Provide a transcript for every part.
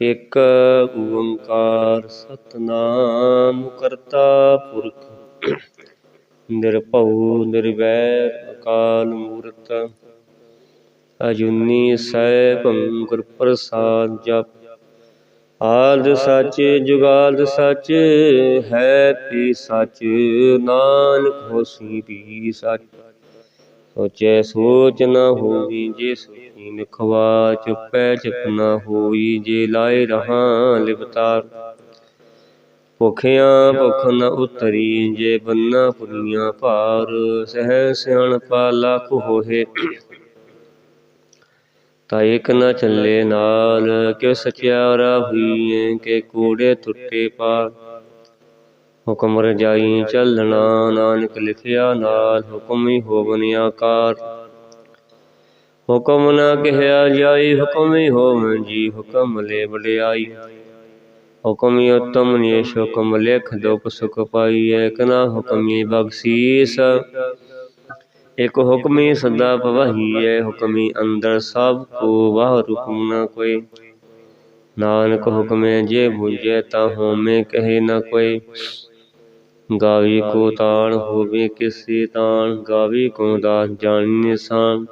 ਇਕ ਓੰਕਾਰ ਸਤਨਾਮ ਕਰਤਾ ਪੁਰਖ, ਨਿਰਭਉ ਨਿਰਵੈਰ ਅਕਾਲ ਮੂਰਤ, ਅਜੂਨੀ ਸੈਭੰ ਗੁਰ ਪ੍ਰਸਾਦ ਜਪ, ਆਦ ਸੱਚ ਜੁਗਾਦ ਸੱਚ, ਹੈ ਵੀ ਸੱਚ ਨਾਨਕ ਹੋਸੀ ਵੀ ਸੱਚ, ਸੋਚੈ ਸੋਚ ਨਾ ਹੋਈ ਜੇ ਸੋਚੀ। ਨਖਵਾ ਚੁਪੈ ਚੁਪ ਨਾ ਹੋਈ, ਜੇ ਲਾਏ ਰਹਾ ਲਿਵਤਾਰ। ਭੁਖਿਆ ਭੁਖ ਨ ਉਤਰੀ, ਜੇ ਬੰਨਾ ਪੁਰੀਆਂ ਭਾਰ, ਸਹਿ ਸਿਆਣਪਾ ਲੱਖ ਹੋਏ ਤਾ ਇਕ ਨ ਚੱਲੇ ਨਾਲ, ਕਿਉ ਸਚਿਆਰਾ ਹੋਈਏ ਕੇ ਕੂੜੇ ਟੁੱਟੇ ਪਾਰ। ਹੁਕਮ ਰਜਾਈ ਚੱਲਣਾ, ਨਾਨਕ ਲਿਖਿਆ ਨਾਲ, ਹੁਕਮ ਹੀ ਹੋਵਨ ਆਕਾਰ ਹੁਕਮ ਨਾ ਕਹਿਆ ਜਾਈ, ਹੁਕਮ ਹੀ ਹੋਵਨ ਜੀ, ਹੁਕਮ ਲੈ ਵਡਿਆਈ ਹੁਕਮ ਹੀ ਉਤਮ ਨੇਸ਼ ਹੁਕਮ ਲਿਖ ਦੁਖ ਸੁਖ ਪਾਈਐ ਇਕ ਨਾ ਹੁਕਮੀ ਬਖਸ਼ੀਸ। ਇਕ ਹੁਕਮੀ ਸਦਾ ਭਵਹੀਐ ਹੁਕਮੀ ਅੰਦਰ ਸਭ ਕੋ ਵਾਹ ਹੁਕਮ ਨ ਕੋਈ। ਨਾਨਕ ਹੁਕਮੇ ਜੇ ਬੁਝੈ ਤਾ ਹੋਮੇ ਕਹੇ ਨਾ ਕੋਈ। ਗਾਵੀ ਕੋ ਤਾਣ ਹੋਵੇ ਕਿਸੇ ਤਾਣ, ਗਾਵੀ ਕੋ ਦਾਸ ਜਾਣੀ ਨਿਸ਼ਾਨ।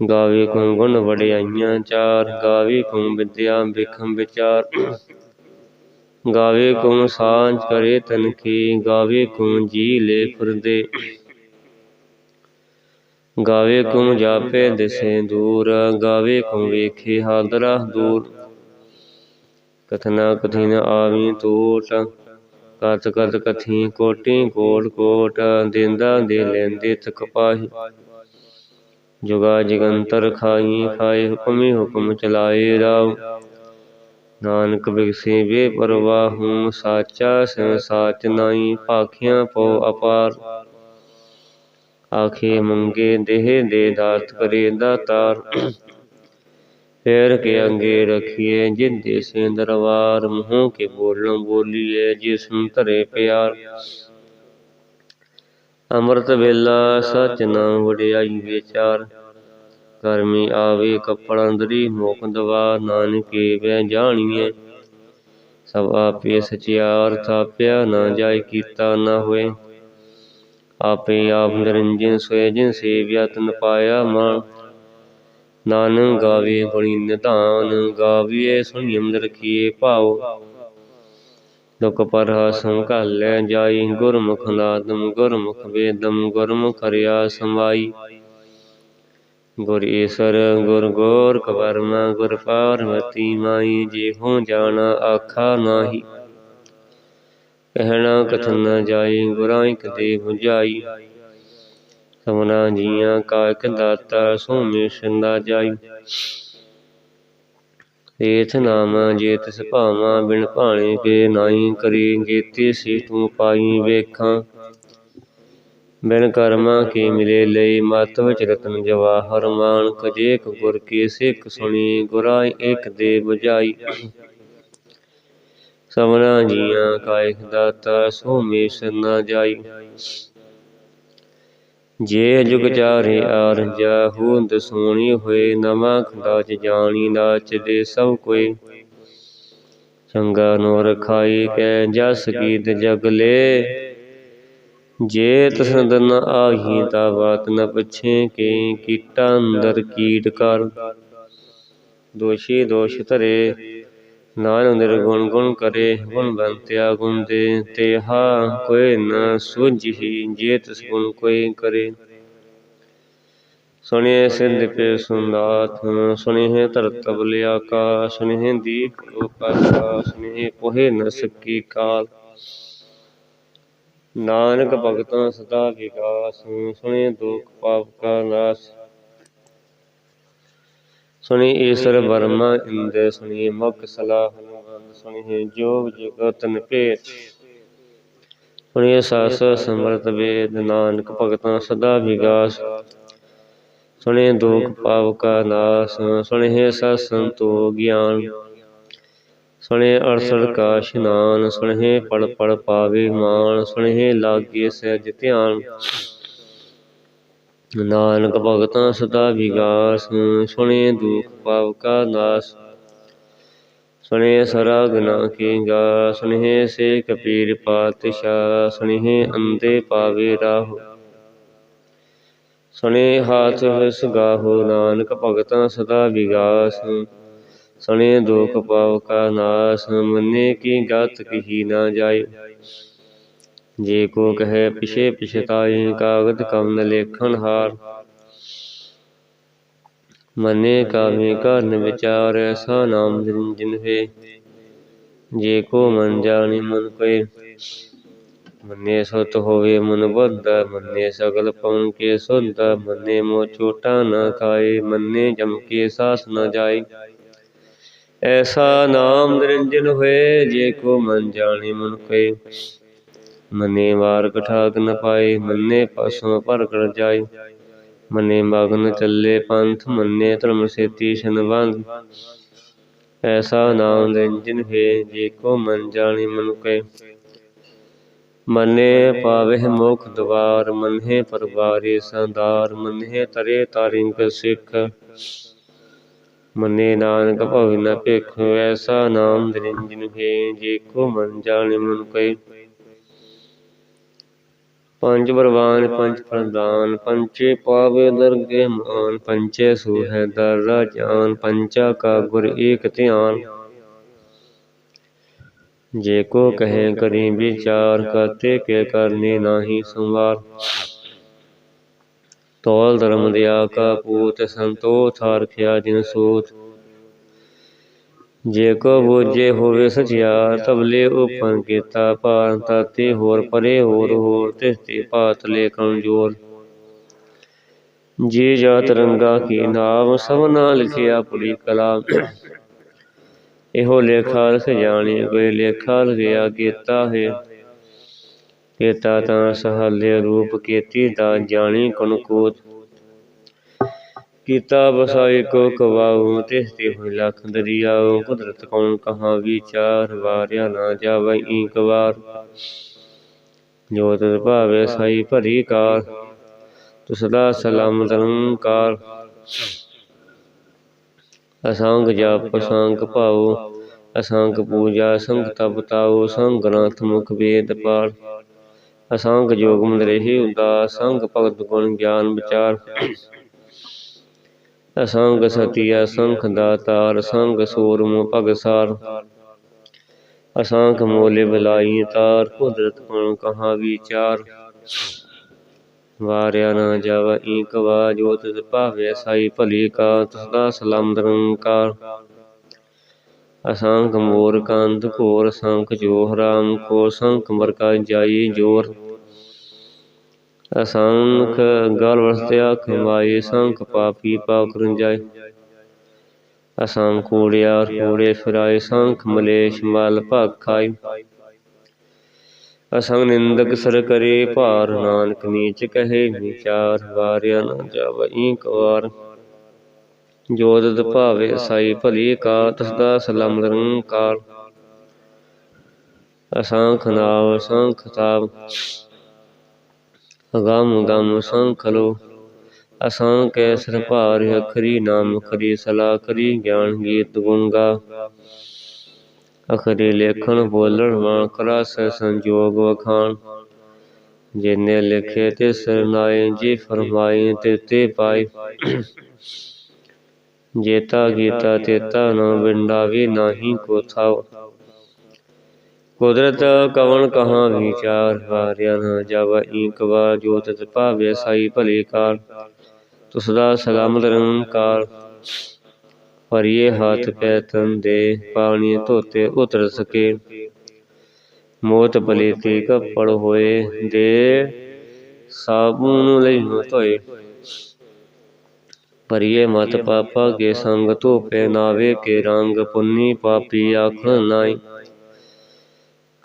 ਗਾਵੇ ਕੋ ਗੁਣ ਵਡਿਆਈਆਂ, ਚਾਰ ਗਾਵੇ ਕੋ ਵਿਦਿਆ ਬਿਖਮ ਵਿਚਾਰ। ਗਾਵੇ ਕੋ ਸਾਂਝ ਕਰੇ ਤਨ ਕੀ ਗਾਵੇ ਕੋ ਜੀ ਲੈ ਫੁਰਦੇ। ਗਾਵੇ ਕੋ ਜਾਪੇ ਦਿਸੇ ਦੂਰ, ਗਾਵੇ ਕੋ ਵੇਖੇ ਹਾਦਰਾ ਦੂਰ ਕਥਨਾ ਕਥਿਨ ਆਵੀ ਤੋਟ ਕਤ ਕਤ ਕਥੀ ਕੋਟੀ ਕੋਟ ਕੋਟ, ਦਿੰਦਾ ਦੇ ਲੈਂਦੇ ਤਕ ਪਾਹੀ। ਜੁਗਾ ਜਗੰਤਰ ਖਾਈ, ਖਾਏ ਹੁਕਮੀ ਹੁਕਮ ਚਲਾਏ ਰਾਵ ਨਾਨਕ ਬਿਗਸੇ ਵੇ ਪਰਵਾਹੂ ਸਾਚਾ ਸ ਸਾਚ ਨਾਈ, ਭਾਖਿਆ ਪੋ ਅਪਾਰ। ਆਖੇ ਮੰਗੇ ਦੇਹ ਦੇ ਦਾਤ ਕਰੇ ਦਾਤਾਰ। ਫੇਰ ਕੇ ਅੰਗੇ ਰਖੀਏ ਜਿੰਦੇ ਸੇ ਦਰਬਾਰ, ਮੂੰਹ ਕੇ ਬੋਲਣ ਬੋਲੀਏ ਜਿਸ ਨੂੰ ਧਰੇ ਪਿਆਰ। ਅੰਮ੍ਰਿਤ ਵੇਲਾ ਸਚ ਨਾਮ ਵਡਿਆਈ ਵਿਚਾਰ। ਕਰਮੀ ਆਵੇ ਕੱਪੜ ਅੰਦਰੀ, ਮੋਖ ਦਵਾ ਨਾਨਕੇ ਵੈ ਜਾਣੀਏ ਸਭ ਆਪੇ ਸਚਿਆਰ ਥਾਪਿਆ, ਨਾ ਜਾਇ ਕੀਤਾ ਨਾ ਹੋਏ ਆਪੇ ਆਪ ਨਿਰੰਜਨ ਸੋਏ ਜਿਨ ਸੇਵਿਆ ਤਨ ਪਾਇਆ ਮਾਨ ਨਾਨਕ ਗਾਵੇ ਗੁਣੀ ਨਿਧਾਨ ਗਾਵੀਏ ਸੁਣਿਮ ਰਖੀਏ ਭਾਉ। ਦੁਖ ਪਰਹਾ ਸੰਕਲੈ ਜਾਈ, ਗੁਰਮੁਖ ਨਾਦਮ, ਗੁਰਮੁਖ ਵੇਦਮ, ਗੁਰਮੁਖ ਰਿਆ ਸਮਾਈ। ਗੁਰ ਈਸਰ, ਗੁਰ ਗੋਰਖ ਵਰਮਾ, ਗੁਰ ਪਾਰਵਤੀ ਮਾਈ ਜੇ ਹੋ ਜਾਣਾ ਆਖਾ ਨਾਹੀ। ਕਹਿਣਾ ਕਥਨ ਨ ਜਾਈ ਗੁਰਾਈ ਕਦੇ 부ਝਾਈ ਸਮਨਾ ਜੀਆਂ ਕਾ ਇਕ ਦਾਤਾ, ਸੋਮੇ ਸਿੰਦਾ ਜਾਈ। ਏਥ ਨਾਮ ਜੇ ਤਿਸ ਬਿਨ ਭਾਣੇ ਕੇ ਨਾਹੀ ਕਰੀ ਜੇਤੀ ਸੀ ਤੂੰ ਪਾਈ ਵੇਖਾਂ। ਬਿਨ ਕਰਮਾਂ ਕੀ ਮਿਲੇ ਲਈ ਮਤ ਵਿਚ ਰਤਨ ਜਵਾਹਰ ਮਾਨਕ ਜੇਕ ਗੁਰ ਕੀ ਸਿੱਖ ਸੁਣੀ, ਗੁਰਾਈ ਇਕ ਦੇ ਬੁਝਾਈ। ਸਮਨਾ ਜੀਆਂ ਕਾਇਖ ਇਕ ਦਾਤਾ ਸੋ ਮੇਸ਼ ਨਾ ਜਾਈ। ਜੇ ਜੁਗ ਚਾਰੇ ਆਰਜਾ ਹੁੰਦ ਸੋਣੀ ਹੋਏ, ਨਵਾਂ ਖੰਡਾ ਜਾਣੀ ਨਾਚ ਸਭ ਕੋਈ। ਚੰਗਾ ਨੋ ਰਖਾਈ ਕੈ ਜਸ ਕੀਤ ਜਗ ਜੇ ਤਸੰਦ ਨ ਆਹੀ ਤਾ ਬਾਤ ਨ ਪੁੱਛੇ ਕੇ ਕੀਟਾ ਅੰਦਰ ਕੀਟ ਕਰ। ਦੋਸ਼ੀ ਦੋਸ਼ ਧਰੇ ਨਾਨਕ ਨਿਰਗੁਣ ਗੁਣ ਕਰੇ, ਗੁਣ ਬੰਤਿਆ ਗੁਣ ਦੇ ਤੇਹਾ ਕੋਈ ਨ ਸੂਝੀ ਜੇ ਤਿਸ ਗੁਣ ਕੋਈ ਕਰੇ। ਸੁਣਿਏ ਸਿੱਧ ਪੇ ਸੁਨਾਥ ਸੁਣਿਏ ਧਰਤ ਬਲਿ ਆਕਾਸ਼ ਸੁਣਿਏ ਦੀਪ ਲੋਕਾਸ਼ਾ ਸੁਣਿਏ ਕੋਹੇ ਨ ਸਕੀ ਕਾਲ। ਨਾਨਕ ਭਗਤਾਂ ਸਦਾ ਵਿਕਾਸ ਸੁਣਿਐ ਦੁਖ ਪਾਪ ਕਾ ਨਾਸ। ਸੁਣੀ ਈਸ਼ਰ ਬਰਮਾ ਇੰਦਰ ਸੁਣੀ ਮੁਖ ਸਲਾਹ ਹਨੂਮਾਨ ਸੁਣੀ ਜੋਗ ਜਗਤ ਨਿਪੇਤ ਸੁਣੀ ਸਾਸ ਸਮਰਤ ਵੇਦ ਨਾਨਕ ਭਗਤਾਂ ਸਦਾ ਵਿਗਾਸ। ਸੁਣੇ ਦੁਖ ਪਾਪ ਕਾ ਨਾਸ ਸੁਣੇ ਸਤ ਸੰਤੋ ਗਿਆਨ। ਸੁਣੇ ਅਰਸੜ ਕਾ ਇਸ਼ਨਾਨ ਸੁਣੇ ਪੜ ਪੜ ਪਾਵੇ ਮਾਨ ਸੁਣੇ ਲਾਗੇ ਸਹਿਜ ਧਿਆਨ। ਨਾਨਕ ਭਗਤਾਂ ਸਦਾ ਵਿਗਾਸ, ਸੁਣੇ ਦੁਖ ਪਾਪ ਕਾ ਨਾਸ। ਸੁਣੇ ਗਨਾ ਨਾ ਕੀਗਾ ਸੁਣੇ ਸੇ ਕਪੀਰ ਪਾਤਸ਼ਾਹ ਸੁਣੇ ਅੰਦੇ ਪਾਵੇ ਰਾਹੋ। ਸੁਣੇ ਹਾਥ ਵਿਸ ਗਾਹੋ, ਨਾਨਕ ਭਗਤਾਂ ਸਦਾ ਵਿਗਾਸ। ਸੁਣੇ ਦੁਖ ਪਾਵ ਕਾ ਨਾਸ, ਮੰਨੇ ਕੀ ਗਤ ਕਹੀ ਨਾ ਜਾਏ ਜੇ ਕੋ ਕਹੇ ਪਿਛੇ ਪਿਛਤਾਏ ਕਾਗਦ ਕਮ ਨ ਲੇਖਣ ਹਾਰ। ਮਨੇ ਕਾਮੇ ਕਰਨ ਵਿਚਾਰ ਐਸਾ ਨਾਮ ਨਿਰੰਜਨ ਹੈ ਜੇ ਕੋ ਮਨ ਜਾਣੀ ਮਨ ਕੋਏ। ਮੰਨੇ ਸੁਤ ਹੋਵੇ ਮਨ ਬੁੱਧ ਮੰਨੇ ਸਗਲ ਪਉ ਕੇ ਸੁਧ ਮੰਨੇ ਮੋ ਛੋਟਾ ਨ ਖਾਏ ਮੰਨੇ ਜਮ ਕੇ ਸਾਸ ਨ ਜਾਏ। ਐਸਾ ਨਾਮ ਨਿਰੰਜਨ ਹੋਏ ਜੇ ਕੋ ਮਨ ਜਾਣੀ ਮਨ ਕੋਏ। ਮੰਨੇ ਵਾਰ ਕਠਾਕ ਨ ਪਾਏ, ਮੰਨੇ ਪਸੋਂ ਭਰਕੜ ਜਾਏ। ਮੰਨੇ ਮਗਨ ਚੱਲੇ ਪੰਥ, ਮੰਨੇ ਧਰਮ ਸੇਤੀ ਸੰਬੰਧ ਐਸਾ ਨਾਮ ਨਿਰੰਜਨ ਹੈ, ਜੇ ਕੋ ਮਨ ਜਾਣੀ ਮਨ ਕੈ ਮੰਨੇ ਪਾਵਹਿ ਮੁਖ ਦਵਾਰ ਮੰਨੇ ਪਰਵਾਰੇ ਸੰਦਾਰ ਮੰਨੇ ਤਰੇ ਤਾਰਿੰਗ ਸਿੱਖ। ਮੰਨੇ ਨਾਨਕ ਭਵ ਨ ਭੇਖ, ਐਸਾ ਨਾਮ ਨਿਰੰਜਨ ਹੈ, ਜੇ ਕੋ ਮਨ ਜਾਣੇ ਮਨ ਕੈ ਪੰਜ ਬਰਵਾਨ ਪੰਜ ਪ੍ਰਦਾਨ ਪੰਚੇ ਪਾਵੇ ਦਰਗੇ ਮਾਨ ਪੰਚੇ ਸੂਹੈ ਦਰ ਰਾਜਾਨ ਪੰਚਾ ਕਾ ਗੁਰ ਏਕ ਧਿਆਨ। ਜੇ ਕੋ ਕਹੇ ਕਰੀ ਵਿਚਾਰ ਕਰਤੇ ਕੇ ਕਰਨੇ ਨਾਹੀ ਸੰਵਾਰ। ਤੋਲ ਧਰਮ ਦਿਆ ਕਾ ਪੂਤ ਸੰਤੋ ਥਾਰ ਖਿਆ ਜਿਨ ਸੋਤ। ਜੇ ਕੋ ਬੋਝੇ ਹੋਵੇ ਸਚਿਆਰ ਤਬਲੇ ਉਪਨ ਕੀਤਾ ਭਾਰ ਤਾਤੇ ਹੋਰ ਪਰੇ ਹੋਰ ਹੋਰ ਤਿਸਤੇ ਪਾਤ ਲੈ ਕਮਜੋਰ। ਜੀ ਜਾਤ ਰੰਗਾ ਕੀ ਨਾਮ ਸਭਨਾ ਲਿਖਿਆ ਪੁਰੀ ਕਲਾ ਇਹੋ ਲੇਖਾ ਰਖ ਜਾਣੀ ਕੋਈ ਲੇਖਾ ਲਗਿਆ ਕੀਤਾ ਹੈ ਕੀਤਾ ਤਾਂ ਸਹਾਲੇ ਰੂਪ ਕੀਤੀ ਦਾ ਜਾਣੀ ਕਨ ਕੀਤਾ ਬਸਾਈ ਕੋ ਕਵਾਉ, ਤਿਸ ਤੇ ਹੋਇ ਲਖ ਦਰਿਆਉ, ਕੁਦਰਤ ਕੌਣ ਕਹਾ ਵਿਚਾਰ ਵਾਰਿਆ ਨਾ ਜਾਵੈ ਈਕ ਵਾਰ ਜੋ ਤਿਸ ਭਾਵੇ ਸਾਈ ਭਰੀ ਕਾਰ ਤੁ ਸਦਾ ਸਲਾਮਤ ਨਿਰੰਕਾਰ ਅਸੰਗ ਜਪ ਸੰਗ ਭਾਉ, ਅਸੰਗ ਪੂਜਾ, ਸੰਗ ਤਪ ਤਾਉ, ਸੰਗ ਗ੍ਰੰਥ ਮੁਖ ਵੇਦ ਪਾਲ। ਅਸੰਗ ਜੋਗ ਮੰਦ ਰਹੀ ਉਦਾਸ, ਸੰਗ ਭਗਤ ਗੁਣ ਗਿਆਨ ਵਿਚਾਰ। ਅਸੰਗ ਸਤੀ ਅਸੰਖ ਦਾਤਾਰ ਸੰਗ ਸੂਰਮ ਭਗਸਾਰ। ਅਸੰਖ ਮੋਲੇ ਬਲਾਈ ਤਾਰ, ਕੁਦਰਤ ਗੁਣ ਕਹਾ ਵਿਚਾਰ। ਵਾਰਿਆ ਨਾ ਜਾਵ ਈਕ ਵਾ ਜੋ ਤਿਸ ਭਾਵੇ ਸਾਈ ਭਲੀ ਕਾ ਤਸਦਾ ਸਲਾਮ ਨਿਰੰਕਾਰ ਅਸੰਖ ਮੋਰ ਕੰਦ ਘੋਰ, ਸੰਖ ਜੋ ਹਰਾਮ ਕੋ, ਸੰਖ ਮਰਕਾ ਜਾਈ ਜੋਰ। ਅਸੰਖ ਗਲ ਵਸਤਿਆ ਖਮਾਈ ਸੰਖ ਪਾਪੀ ਪਾਪ ਕਰੰਜਾਈ ਅਸੰਖ ਕੂੜਿਆ ਕੂੜੇ ਫਿਰਾਏ, ਸੰਖ ਮਲੇਸ਼ ਮਲ ਭਗ ਅਸੰਗ ਨਿੰਦਕ ਸਰ ਕਰੇ, ਭਾਰ ਨਾਨਕ ਨੀਚ ਕਹੇ, ਵਿਚਾਰ ਵਾਰਿਆ ਨਾ ਜਾਵਈ ਕਵਾਰ। ਜੋਤਿ ਭਾਵੇ ਸਾਈ ਭਲੀ ਕਾ ਤਸਦਾ ਸਲਾਮ ਨਿਰੰਕਾਰ ਅਸੰਖ ਨਾਵ ਸੰਖ ਤਾਪ ਗਮ ਗਮ ਸੰਖ ਲੋ ਅਸੰਖ ਐਸਰ ਭਾਰ ਅਖਰੀ, ਨਾਮ ਖਰੀ ਸਲਾ ਖਰੀ ਗਿਆਨ ਗੀਤ ਗੁੰਗਾ ਅਖਰੀ ਲੇਖਣ ਬੋਲਣ ਵਾਂ ਕਰਾਸ ਸੰਜੋਗ ਵਖਾਣ। ਜਿਨੇ ਲਿਖੇ ਤੇ ਸਰਨਾਏ ਜੀ ਫਰਮਾਏ ਤੇ ਤੇ ਪਾਈ ਜੇਤਾ ਗੀਤਾ ਤੇਤਾ ਨ ਵਿੰਡਾ ਵੀ ਨਾਹੀ ਕੋ ਥਾਉ ਕੁਦਰਤ ਕਵਣ ਕਹਾ ਵਿਚਾਰ ਵਾਰਿਆ ਨਾ ਜਬ ਈਕ ਵਾ ਜੋ ਤਿਤ ਭਾਵੇ ਸਾਈ ਭਲੇ ਕਾਰ ਤੁਸਦਾ ਸਲਾਮਤ ਨਿਰੰਕਾਰ ਪਰਿਏ ਹੱਥ ਪੈ ਤਨ ਦੇ ਪਾਣੀ ਧੋਤੇ ਉਤਰ ਸਕੇ। ਮੋਤ ਭਲੇ ਤੇ ਕੱਪੜ ਹੋਏ ਦੇ, ਸਾਬੂਨ ਲਈ ਧੋਏ। ਪਰਿਏ ਮਤ ਪਾਪਾ ਕੇ ਸੰਗ ਧੋਪੇ ਨਾਵੇ ਕੇ ਰੰਗ ਪੁੰਨੀ ਪਾਪੀ ਆਖਣ ਨਾਈ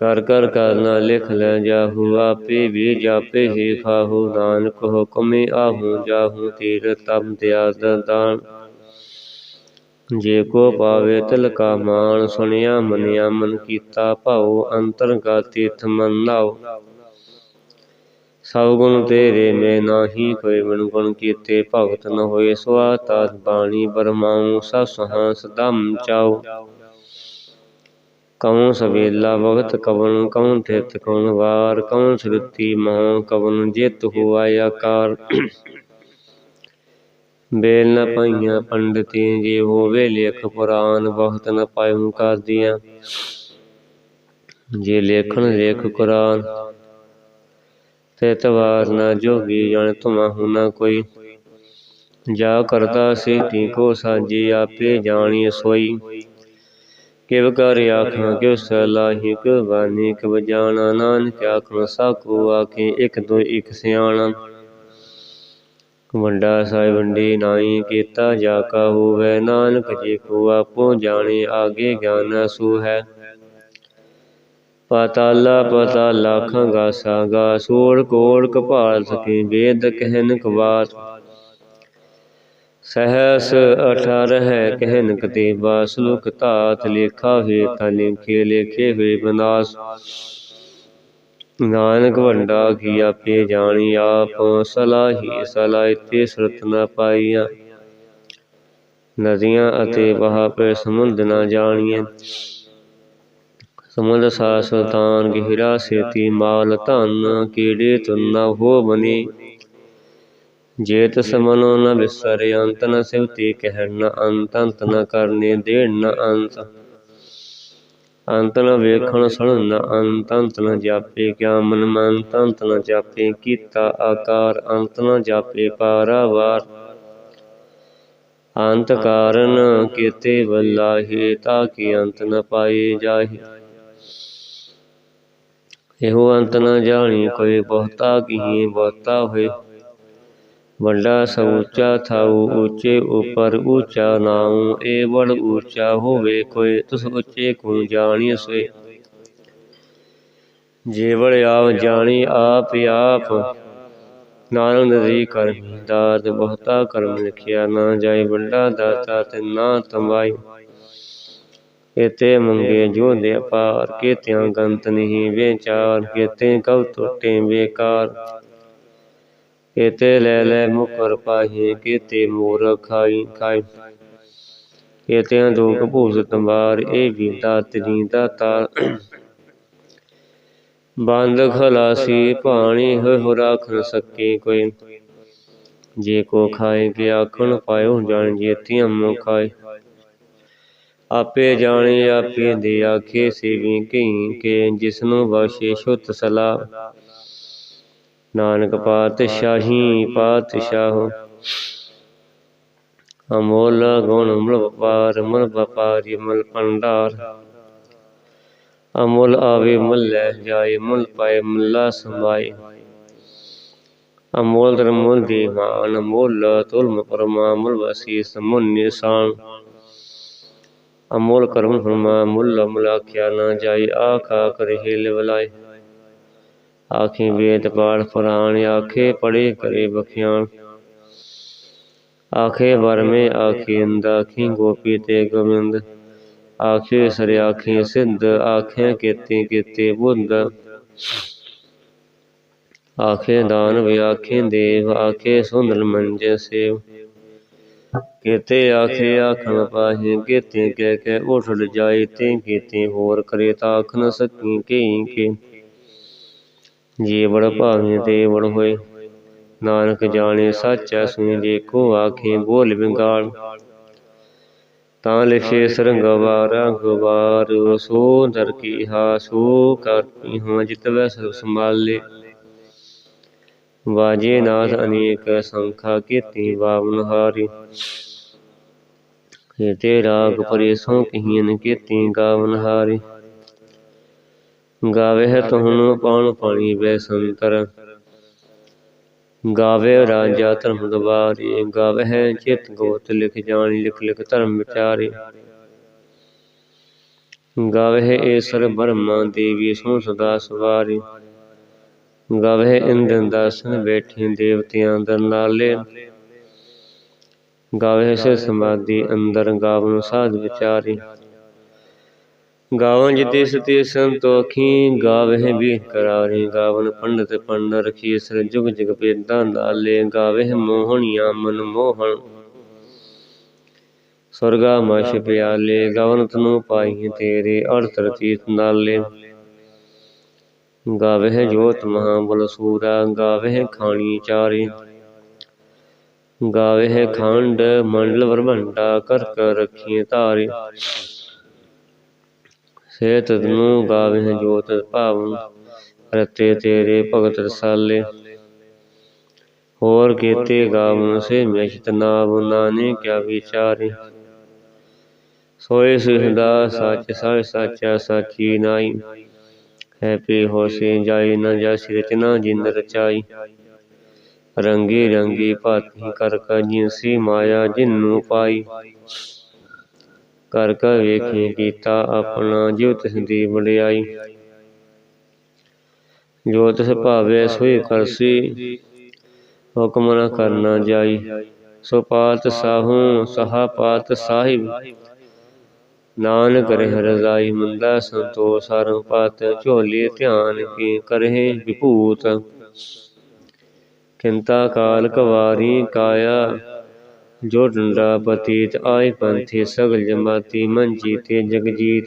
ਕਰ ਕਰ ਕਰਨਾ ਲਿਖ ਲੈ ਜਾਹੂ, ਆਪੇ ਵੀ ਜਾਪੇ ਹੀ ਖਾਹੂ, ਨਾਨਕ ਹੁਕਮੇ ਆਹੂ ਜਾਹੂ, ਤੀਰ ਤਮ ਦਿਆ ਦਾਨ ਜੇ ਕੋ ਪਾਵੇ ਤਿਲ ਕਾ ਮਾਨ ਸੁਣਿਆ ਮਨਿਆ ਮਨ ਕੀਤਾ ਭਾਉ, ਅੰਤਰ ਤੀਰਥ ਮਨ ਨਾਉ। ਸਭ ਗੁਣ ਤੇਰੇ ਮੈਂ ਨਾਹੀ, ਕੋਈ ਮਨ ਗੁਣ ਕੀਤੇ ਭਗਤ ਨ ਹੋਏ, ਸੁਆ ਤਾ ਬਾਣੀ ਬਰਮਾਉ ਸਸ ਹੰਸ ਦਮ ਚਾਉ ਕਉ ਸਵੇਲਾ ਵਖਤ ਕਵਨ ਕਉ ਤਿਤ ਕਉਨ ਵਾਰ ਕਉ ਸ੍ਰੁਤੀ ਮਹਾ ਕਵਨ ਜਿਤ ਹੁਆ ਆਕਾਰ। ਬੇਲ ਨ ਪਾਈਆਂ ਪੰਡਤੀ ਜੇ ਹੋਵੇ ਲੇਖ ਪੁਰਾਨ, ਬਹੁਤ ਨ ਪਾਇਉ ਕਾਦੀਆਂ ਜੇ ਲੇਖਣ ਲੇਖ ਕੁਰਾਨ ਤੇ ਤਵਾਰ ਨਾ ਜੋਗੀ ਜਨ ਤੁਮਾ ਹੁਨਾ ਕੋਈ। ਜਾ ਕਰਦਾ ਸੇਤੀ ਕੋ ਸਾਜੀ ਆਪੇ ਜਾਣੀ ਸੋਈ। ਕਿਵ ਕਰ ਆਖਾਂ ਕਿਉ ਸਲਾਹੀ ਕਿਉ ਬਾਨੀ ਕਿਵ ਜਾਣਾ ਨਾਨਕ ਆਖਣ ਸਾਕੂ ਆਖੇ ਇਕ ਦੋ ਇਕ ਸਿਆਣਾ। ਵੰਡਾ ਸਾਹਿਬ ਵੰਡੀ ਨਾਈ ਕੀਤਾ ਜਾ ਕਾ ਹੋਵੇ, ਨਾਨਕ ਜੀ ਕੋ ਆਪੋ ਜਾਣੇ, ਆਗੇ ਗਿਆਨ ਸੂ ਹੈ। ਪਾਤਾਲਾ ਪਤਾ ਲਾਖਾਂ ਗਾਸਾ ਗਾ ਸੋੜ ਕੋੜ ਕਪਾਲ ਸਕੇ ਵੇਦ ਕਹਿਨ ਕਵਾਤ। ਸਹਸ ਅਠਾਰਹ ਕਹਿਨ ਕਤੇਬਾ ਸੁਲੁਕ ਧਾਤ ਲੇਖਾ ਹੋਏ ਤਾਂ ਲਿਖੇ ਲੇਖੇ ਹੋਏ ਬਨਾਸ। ਨਾਨਕ ਵੰਡਾ ਕੀ ਆਪੇ ਜਾਣੀ ਆਪ, ਸਲਾਹੀ ਸਲਾਇਤੇ ਸੁਰਤ ਨ ਪਾਈਆ। ਨਦੀਆਂ ਅਤੇ ਵਹਾਪੇ ਸਮੁੰਦ ਨ ਜਾਣੀਏ ਸਮੁੰਦ ਸਾ ਸੁਲਤਾਨ, ਗਹਿਰਾ ਸੇਤੀ ਮਾਲ ਧਨ ਕੀੜੇ ਤੁਨ ਹੋ ਬਨੇ। ਜੇਤ ਸਮਨੋ ਨ ਵਿਸਰੇ, ਅੰਤ ਨ ਸਿਵਤੀ ਕਹਿਣ ਨ ਅੰਤ ਅੰਤ ਨ ਕਰਨੇ ਦੇਣ ਨ ਅੰਤ ਅੰਤ ਨ ਵੇਖਣ ਸੁਣਨ ਨ ਅੰਤ ਅੰਤ ਨ ਜਾਪੇ ਕਿਆ ਮਨ ਮੰਤ ਅੰਤ ਨ ਜਾਪੇ ਕੀਤਾ ਆਕਾਰ, ਅੰਤ ਨ ਜਾਪੇ ਪਾਰਾਵਾਰ। ਅੰਤ ਕਾਰਨ ਕੀਤੇ ਬੱਲਾਹੀ ਤਾਂ ਕਿ ਅੰਤ ਨ ਪਾਏ ਜਾਹੀ। ਇਹੋ ਅੰਤ ਨ ਜਾਣੀ, ਕੋਈ ਬਹੁਤਾ ਕੀਏ ਬਹੁਤਾ ਹੋਏ। ਵੱਡਾ ਸਉਚਾ ਥਾਉ ਉੱਚੇ ਉਪਰ ਉੱਚਾ ਨਾਉ ਏ ਬੜ ਉੱਚਾ ਹੋਵੇ ਕੋਈ, ਤੁਸ ਉੱਚੇ ਕੋ ਜਾਣੀ ਸੋਏ ਜੇ ਬੜ ਜਾਣੀ, ਆਪ ਆਪ ਨਾਨਕ ਨਦੀ ਕਰਮੀ ਦਾਤ, ਬਹੁਤਾ ਕਰਮ ਲਿਖਿਆ ਨਾ ਜਾਏ, ਵੱਡਾ ਦਾਤਾ ਤੇ ਨਾ ਤੰਬਾਈ ਕੇਤੇ ਮੰਗੇ ਜੋ ਦੇ ਅਪਾਰ, ਕੇਤਿਆਂ ਗੰਤ ਨਹੀਂ, ਵਿਚਾਰ ਕੇਤੇ ਕਉ ਟੋਟੇ, ਬੇਕਾਰ। ਕੇਤੇ ਲੈ ਲੈ ਮੁਕਰ ਪਾਹੀ, ਕੇਤੇ ਮੂਰ ਖਾਈ ਖਾਈ। ਕੇਤਿਆਂ ਦੁਖ ਭੂਸ ਤੰਬਾਰ, ਇਹ ਵੀ ਦਾਤ ਦਾਤਾ। ਬੰਦ ਖਲਾਸੀ ਪਾਣੀ ਹੋ ਰਾਖ ਨ ਸਕੇ ਕੋਈ। ਜੇ ਕੋ ਖਾਏ, ਕੇ ਆਖਣ ਪਾਇਓ ਜਾਣ ਜੇਤੀਆਂ ਮੋ ਖਾਏ ਆਪੇ ਜਾਣੇ, ਆਪੇ ਦੇ ਆਖੇ, ਸੇਵੀ ਕਈ ਕੇ ਜਿਸਨੂੰ ਬਖਸ਼ੇ ਛੁੱਤ ਸਲਾ ਨਾਨਕ ਪਾਤਸ਼ਾਹੀ ਪਾਤਸ਼ਾਹ। ਅਮੋਲ ਗੁਣ ਮਲ ਵਪਾਰ ਮਲ ਵਪਾਰੀ ਮਲ ਭੰਡਾਰ। ਅਮੁੱਲ ਆਵੇ ਮੁੱਲ ਲੈ ਜਾਏ ਮੁੱਲ ਪਾਏ ਮੁੱਲਾ ਸਮਾਏ ਅਮੋਲ ਦਰ ਮੁੱਲ ਦੀ ਮਾਨ ਮੁੱਲ ਤੁਲਮ ਪਰਮਾ ਮੁੱਲ ਵਸੀਸ ਮੁਨ ਨਿਸ਼ਾਨ। ਅਮੋਲ ਕਰਮ ਫਰਮਾ ਮੁੱਲ ਮੁਲਾਖਿਆ ਨਾ ਜਾਈ ਆਖਾ ਕਰੇ ਹਿਲ ਵਲਾਏ ਆਖੀ ਵੇਦ ਪਾਠ ਪੁਰਾਣ ਆਖੇ ਪੜੇ ਕਰੇ ਬਖਿਆਣ ਆਖੇ ਵਰਮੇ ਆਖੇ ਅੰਦ ਆਖੀ ਗੋਪੀ ਤੇ ਗੋਬਿੰਦ। ਆਖੇ ਸਰ ਆਖੇ ਸਿੱਧ, ਆਖੇ ਕੀਤੇ ਕੀਤੇ ਬੁੱਧ ਆਖੇ ਦਾਨ ਵਿਆਖੇ ਦੇਵ, ਆਖੇ ਸੁੰਦਰ ਮੰਜੇ ਸੇਵ। ਕੀਤੇ ਆਖੇ ਆਖਣ ਪਾਹੇ, ਕੀਤੇ ਕਹਿ ਕੇ ਉਠ ਜਾਏ, ਤੇ ਕੀਤੇ ਹੋਰ ਕਰੇ ਤਾਂ ਆਖ ਨ ਸਕੀ ਕਈ ਕੇ ਜੇ ਭਾਵੇਂ ਤੇ ਹੋਏ। ਨਾਨਕ ਜਾਣੇ ਸਾਚਾ ਸੁਣੀ ਜੇ ਆਖੇ ਬੋਲ ਵਿਗਾੜ ਤਾਂ ਲਿਖੇ ਸਰੰਗਵਾ ਰੰਗਵਾਰ ਸੋ ਦਰ ਕੀ ਹਾ, ਸੋ ਕਰਤੀ ਹਾਂ ਜਿਤ ਵੈ ਸਭ ਸੰਭਾਲੇ। ਵਾਜੇ ਨਾਥ ਅਨੇਕ ਸੰਖਾ ਕੀਤੀ ਬਾਵਨ ਹਾਰੀ। ਤੇ ਰਾਗ ਪਰੇਸੋਂ ਕਹੀਨ ਕੀਤੀ ਗਾਵਨ ਹਾਰੀ। ਗਾਵੇ ਹੈ ਤੁਹਾਨੂੰ ਪਾਣ ਪਾਣੀ ਬੈ ਸੰਤਰ। ਗਾਵੇ ਰਾਜਾ ਧਰਮ ਦਵਾਰੀ ਗਾਵੇ ਹੈ ਚਿਤ ਗੋਤ ਲਿਖ ਜਾਣੀ ਲਿਖ ਲਿਖ ਧਰਮ ਵਿਚਾਰੇ। ਗਾਵੇ ਹੈ ਈਸ਼ਰ ਬਰਮਾ ਦੇਵੀ ਸੋ ਸਦਾ ਸਵਾਰੀ। ਗਾਵੇ ਇੰਦਨ ਦਾਸਨ ਬੈਠੇ ਦੇਵਤਿਆਂ ਦਰ ਨਾਲੇ। ਗਾਵੇ ਸੇ ਸਮਾਧੀ ਅੰਦਰ ਗਾਵਨ ਸਾਧ ਵਿਚਾਰੀ। ਗਾਵਨ ਜਿਤੇ ਸਤੇ ਸੰਤੋਖੀ ਗਾਵੇ ਵੀ ਕਰਾਰੇ ਗਾਵਨ ਪੰਡਤ ਪੰਡ ਰਖੀ ਸਰ ਜੁਗ ਜਗ ਪੇਦਾਂ ਨਾਲੇ। ਗਾਵੇ ਮੋਹਣੀਆਂ ਮਨ ਮੋਹਣ ਸੁਰਗਾ ਮਛ ਪਿਆਲੇ ਗਵਨਤ ਨੂੰ ਪਾਈ ਤੇਰੇ ਅੜਤਰ ਤੀਤ ਨਾਲੇ। ਗਾਵਹਿ ਜੋਤ ਮਹਾ ਬਲ ਸੂਰਾ ਗਾਵਹਿ ਖਾਣੀ ਚਾਰੇ। ਗਾਵਹਿ ਖੰਡ ਮੰਡਲ ਵਰਮੰਡਾ ਕਰ ਕਰ ਰਖੀਏ ਧਾਰੇ। ਸੇ ਤਦਨੂ ਗਾਵਹਿ ਜੋਤ ਭਾਵਨ ਰਤੇ ਤੇਰੇ ਭਗਤ ਰਸਾਲੇ। ਹੋਰ ਕੀਤੇ ਗਾਵਨ ਸੇ ਮਿਸ਼ਤ ਨਾਮ ਨਾਨੇ ਕਿਆ ਵਿਚਾਰੇ। ਸੋਏ ਸਿਹਦਾ ਸੱਚ, ਸਭ ਸਾਚਾ ਸਾਚੀ ਨਾਈ। ਹੈ ਪੇ ਹੋਸੇ ਜਾਈ ਨਾ ਜਸ ਰਚਨਾ ਜਿਨ ਰਚਾਈ। ਰੰਗੀ ਰੰਗੀ ਭਾਤੀ ਕਰ ਕ ਜਿਨਸੀ ਮਾਇਆ, ਜਿਨੂ ਪਾਈ। ਕਰ ਕ ਵੇਖੀ ਕੀਤਾ ਆਪਣਾ ਜਿਉ ਤਿਸ ਦੀ ਵਡਿਆਈ। ਜੋ ਤਿਸ ਭਾਵੇ ਸੋਈ ਕਰਸੀ, ਹੁਕਮ ਨ ਕਰਨਾ ਜਾਈ। ਸੋ ਪਾਤ ਸਾਹੂ ਸਹਾ ਪਾਤ ਸਾਹਿਬ। ਨਾਨਕ ਰਹਿ ਰਜ਼ਾਈ, ਮੰਦਾ ਸੰਤੋষ ਸਰਮ ਪਤ ਝੋਲੀ ਧਿਆਨ ਕੀ ਕਰਹਿ ਵਿਭੂਤ। ਕਿੰਤਾ ਕਾਲ ਕਵਾਰੀ ਕਾਇਆ ਜੋ ਡੰਡਾ ਪਤੀਤ ਆਏ ਪੰਥੀ ਸਗਲ ਜਮਾਤੀ ਮਨ ਜੀਤੇ ਜਗਜੀਤ।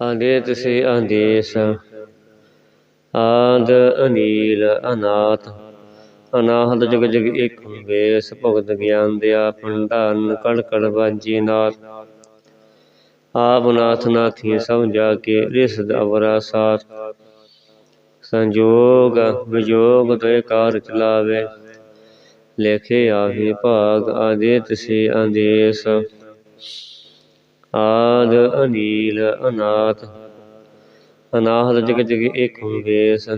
ਆਦੇਤ ਸੇ ਆਦੇਸ, ਆਦ ਅਨੀਲ ਅਨਾਥ ਅਨਾਹਦ ਜਗ ਜਗ ਇੱਕ ਵੇਸ ਭਗਤ ਗਿਆਨ ਦਿਆ ਭੰਡਾਰਨ ਕੜ ਕੜ ਬਾਜੀ ਨਾਥ ਆਪ ਨਾਥ ਨਾਥੀ ਸਭ ਜਾ ਕੇ ਰਿਸਦ ਅਵਰਾ ਸਾਥ। ਸੰਜੋਗ ਵਿਜੋਗ ਤੇ ਕਾਰ ਚਲਾਵੇ। ਲਿਖੇ ਆਹੀ ਭਾਗ ਆਦੇਤ ਸੇ ਆਦੇਸ। ਆਦ ਅਨੀਲ ਅਨਾਥ। ਅਨਾਹਦ ਜਗ ਜਗ ਇੱਕ ਵੇਸ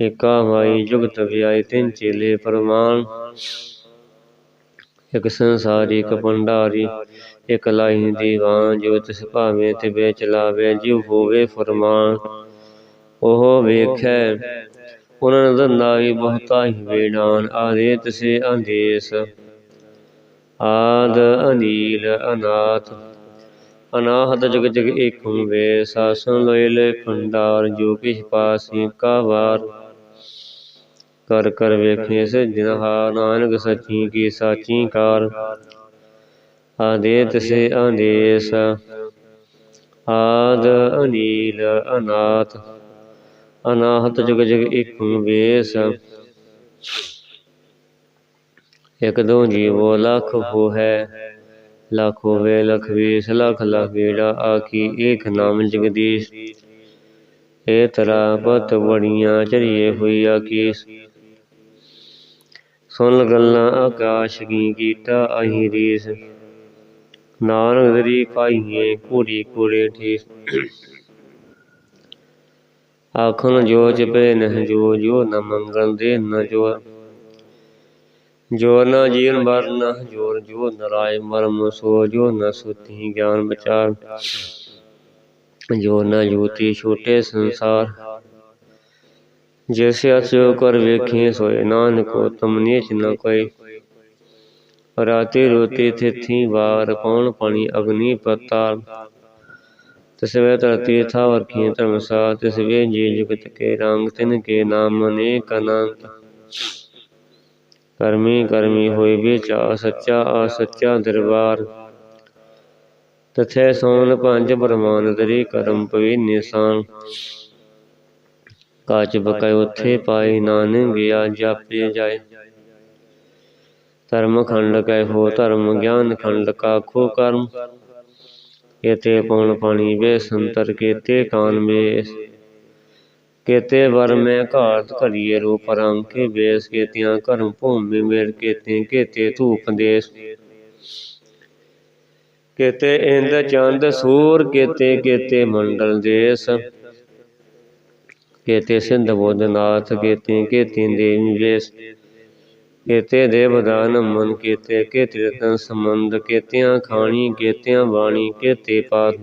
ਏਕਾ ਮਾਈ ਜੁਗਤ ਵਿਆਈ ਤਿੰਨ ਚੇਲੇ ਪਰਮਾਨ ਇਕ ਸੰਸਾਰੀ, ਇਕ ਭੰਡਾਰੀ, ਇਕ ਲਾਈ ਦੀਵਾਨ, ਜੋ ਤਿਸ ਭਾਵੇਂ ਤੇ ਵੇ ਚਲਾਵੇ, ਜਿਉ ਹੋਵੇ ਫਰਮਾਨ। ਉਹ ਵੇਖੈ ਉਹਨਾਂ ਦੰਦਾਈ ਬਹੁਤਾ ਹੀ ਵੇਡਾਨ ਆਦੇ ਸੇ ਅੰਦੇਸ। ਆਦ ਅਨੀਲ ਅਨਾਥ। ਅਨਾਹਤ ਜਗ ਜਗ ਏਕੰ ਵੇ ਸਾਸਨ ਲੋਇ ਲੈ ਭੰਡਾਰ, ਜੋ ਕਿਛ ਪਾਸੀ ਕਾ ਵਾਰ। ਕਰ ਕਰ ਵੇਖੇ ਸਜਨਹਾ ਨਾਨਕ ਸੱਚੀ ਕੀ ਸਾਚੀ ਕਾਰ। ਆਦੇ ਸੇ ਆਦੇਸ ਆਦ ਅਨੀਲ ਅਨਾਥ। ਅਨਾਹਤ ਜੁਗ ਜਗ ਏਕੰ ਵੇਸ। ਇਕ ਦੋ ਜੀਵੋ ਲਖ ਹੋ ਹੈ ਲਖ ਹੋਵੇ ਲਖ ਵੀਸ, ਲਖ ਲਖ ਵੇੜਾ ਆਖੀ ਏਕ ਨਾਮ ਜਗਦੀਸ਼। ਏ ਤਰਾ ਪਤ ਬੜੀਆਂ ਚਰੀਏ ਹੋਈ ਆਕੀਸ ਸੁਣ ਗੱਲਾਂ ਆਕਾਸ਼ ਕੀ ਕੀਤਾ ਅਹੀ ਰੀਸ। ਨਾਨਕ ਦਰੀ ਪਾਈਏ ਕੂੜੀ ਕੂੜੇ ਠੀਸ। ਆਖਣ ਜੋ ਜਪੇ ਨਹ ਜੋ ਜੋ ਨ ਮੰਗਣ ਦੇ ਨ ਜੋ ਜੋ ਨ ਜੀਵਨ ਬਰ ਨ ਜੋਰ ਜੋ ਨਰਾਇ ਮਰਮ, ਸੋ ਜੋ ਨ ਸੁਤੀ ਗਿਆਨ ਵਿਚਾਰ। ਜੋ ਨ ਜੂਤੀ ਛੋਟੇ ਸੰਸਾਰ। ਜੈਸੇ ਅਚੋ ਕਰ ਵੇਖੀ, ਸੋਏ ਨਾਨਕੋ ਤਮ ਨੀਚ ਨ ਕੋਈ। ਰਾਤੇ ਰੋਤੇ ਥਿਥੀ ਵਾਰ, ਕੌਣ ਪਾਣੀ ਅਗਨੀ ਪਤਾਰ ਤਸਵੇ ਧਰਤੀ ਥਾ ਵਰਖੀ ਧਰਮਸਾ ਤਸਵੇ ਜੀ ਜੁਗਤ ਕੇ ਰੰਗ, ਤਿਨ ਕੇ ਨਾਮ, ਅਨੇਕ ਅਨੰਤ। ਕਰਮੀ ਕਰਮੀ ਹੋਈ ਵਿਚਾ, ਸੱਚਾ ਆ ਸੱਚਾ ਦਰਬਾਰ। ਤਥੇ ਸੋਨ ਪੰਜ ਬ੍ਰਹਮਾਨ ਦਰੀ ਕਰਮ ਪਵੀ ਨਿਸਾਨ। ਕਾਚ ਬਕੈ ਉਥੇ ਪਾਈ ਨਾਨਕ ਗਿਆ, ਜਾਪੇ ਜਾਏ। ਧਰਮ ਖੰਡ ਕੈ ਹੋ, ਧਰਮ ਗਿਆਨ ਖੰਡ ਕਾ ਖੋ ਕਰਮ। ਕੇਤੇ ਪਉਣ ਪਾਣੀ ਵੇ ਸੰਤਰ ਕੇਤੇ ਕਾਨ ਮੇ ਕੇਤੇ ਵਰ ਮੈਂ ਘਾਤ ਘੜੀਏ ਰੂਪ ਰੰਗ ਕੇ ਬੇਸ ਕੇਤਿਆਂ ਕਰਮ ਭੂਮि ਮੇਰ ਕੇਤੇ ਕੇਤੇ ਧੂਪ ਦੇਸ ਕੇਤੇ ਇੰਦ ਚੰਦ ਸੂਰ ਕੇਤੇ ਕੇਤੇ ਮੰਡਲ ਦੇਸ ਕੇਤੇ ਸਿੰਧ ਬੋਧਨਾਥ ਕੇਤੇ ਕੇਤੇ ਦੇਵੀ ਵੇਸ ਕੇਤੇ ਦੇਵਦਾਨ ਮਨ ਕੇਤੇ ਕੇਤੇ ਰਤਨ ਸੰਬੰਧ, ਕੇਤਿਆਂ ਖਾਣੀ, ਕੇਤਿਆਂ ਬਾਣੀ, ਕੇਤੇ ਪਾਤ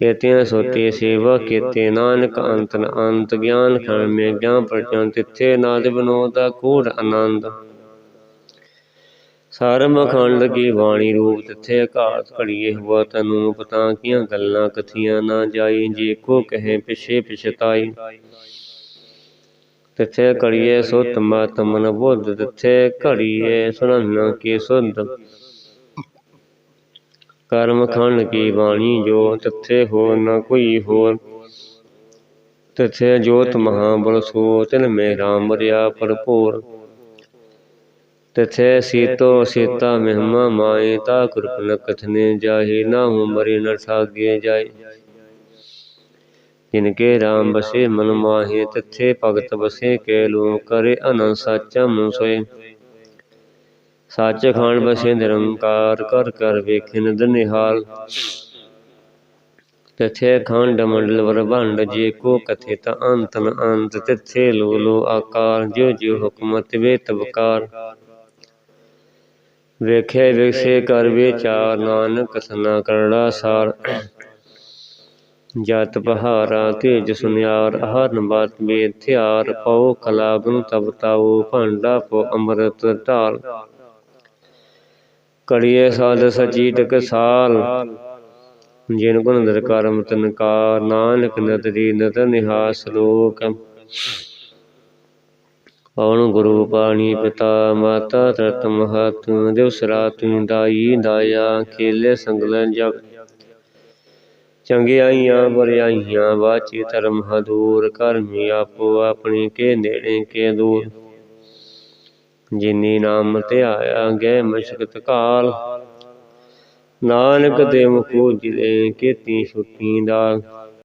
ਕੇਤਿਆਂ ਸੋਤੇ ਸੇਵਾ, ਕੇਤੇ ਨਾਨਕ ਅੰਤਨ ਅੰਤ ਗਿਆਨ ਖਣ ਮੇ ਗਿਆਨ ਪ੍ਰਚਨ, ਤਿੱਥੇ ਨਾਦ ਬਨੋਦਾ ਕੂੜ ਆਨੰਦ। ਸਰਮ ਅਖੰਡ ਕੀ ਬਾਣੀ ਰੂਪ, ਤਿੱਥੇ ਘਾਤ ਘੜੀਏ ਹੁਆ ਤਨੂ ਪਤਾ ਕੀਆਂ ਗੱਲਾਂ ਕਥੀਆਂ ਨਾ ਜਾਈ, ਜੇ ਕੋ ਕਹੇ ਪਿਛੇ ਪਿਛਤਾਈ। ਤਿਥੇ ਘੜੀਏ ਸੁਤ ਮਤ ਮਨ ਬੁੱਧ, ਤਿਥੇ ਘੜੀਏ ਸੁਣਨ ਕੀ ਸੁਧ ਕਰਮ ਖੰਡ ਕੀ ਬਾਣੀ ਜੋ, ਤਿਥੇ ਹੋ ਨ ਕੋਈ ਹੋਰ। ਤਿਥੇ ਜੋਤ ਮਹਾ ਬਲ ਸੋ, ਤਿਨ ਮੇ ਰਾਮ ਬਰਿਆ ਭਰਪੂਰ। ਤਿਥੇ ਸੀਤੋ ਸੀਤਾ ਮਹਿਮਾ ਮਾਏ, ਤਾ ਕਿਰਪ ਕਥਨੇ ਜਾਹੇ ਨਾ ਹੂੰ ਮਰੇ ਨ ਠਾਗੇ ਜਾਏ। ਜਿਨਕੇ ਰਾਮ ਬਸੇ ਮਨ ਮਾਹੇ, ਤਿਥੇ ਭਗਤ ਬਸੇ ਕੈ ਲੋ ਕਰੇ ਅਨੰਦ ਸਾਚਾ ਮੂੰ ਸੋਏ। ਸੱਚ ਖਾਨ ਬਸੇ ਨਿਰੰਕਾਰ ਕਰ ਕਰ ਵੇਖੇ ਨਦ ਨਿਹਾਲ। ਖੰਡ ਮੰਡਲ ਵਰ ਜੇ ਕੋ ਕਥਿਤ ਅੰਤ ਨ ਅੰਤ, ਤਿਥੇ ਲੋ ਲੋ ਆਕਾਰ, ਜਿਉ ਜਿਉ ਹੁਕਮਤ ਵੇ ਤਬਕਾਰ ਵੇਖੇ ਵਿਖਸੇ ਕਰ ਵਿਚਾਰ ਨਾਨਕ ਸਨਾ ਕਰੜਾ ਸਾਰ। ਜਤ ਪਹਾਰਾ ਤੇਜ ਸੁਨਿਆਰ, ਹਰਨ ਬਾਤ ਬੇ ਥਿਆਰ ਪਉ ਕਲਾ ਗੁਣ ਤਬ ਤਾਉ ਭਾਂਡਾ ਪੋ ਅੰਮ੍ਰਿਤ ਢਾਲ ਕੜੀਏ ਸਾਧ ਸਚੀ ਟਕਸਾਲ ਜਿਨ ਗੁਣ ਦਰ ਕਰਮ ਨਾਨਕ ਨਦਰੀ ਨਦ ਨਿਹਾਸ ਲੋਕ। ਪਵਨ ਗੁਰੂ ਪਾਣੀ ਪਿਤਾ, ਮਾਤਾ ਤਰਤ ਮਹਤ ਦਿਵਸ ਰਾਤ ਦਾਈ ਦਾਇਆ ਖੇਲੇ ਸੰਗਲ ਜਪ। ਚੰਗਿਆਈਆਂ, ਬਰਿਆਈਆਂ ਵਾਚੀ ਧਰਮ ਹਦੂਰ ਕਰਮੀ ਆਪੋ ਆਪਣੀ ਕੇ ਨੇੜੇ ਕੇ ਦੂਰ। ਜਿਨੀ ਨਾਮ ਧਿਆਇਆ ਗਏ ਮਸ਼ਕਤ ਕਾਲ। ਨਾਨਕ ਦੇ ਮੁਖੋ ਜਿਲੇ ਕੀਤੀ ਛੁੱਟੀ ਦਾ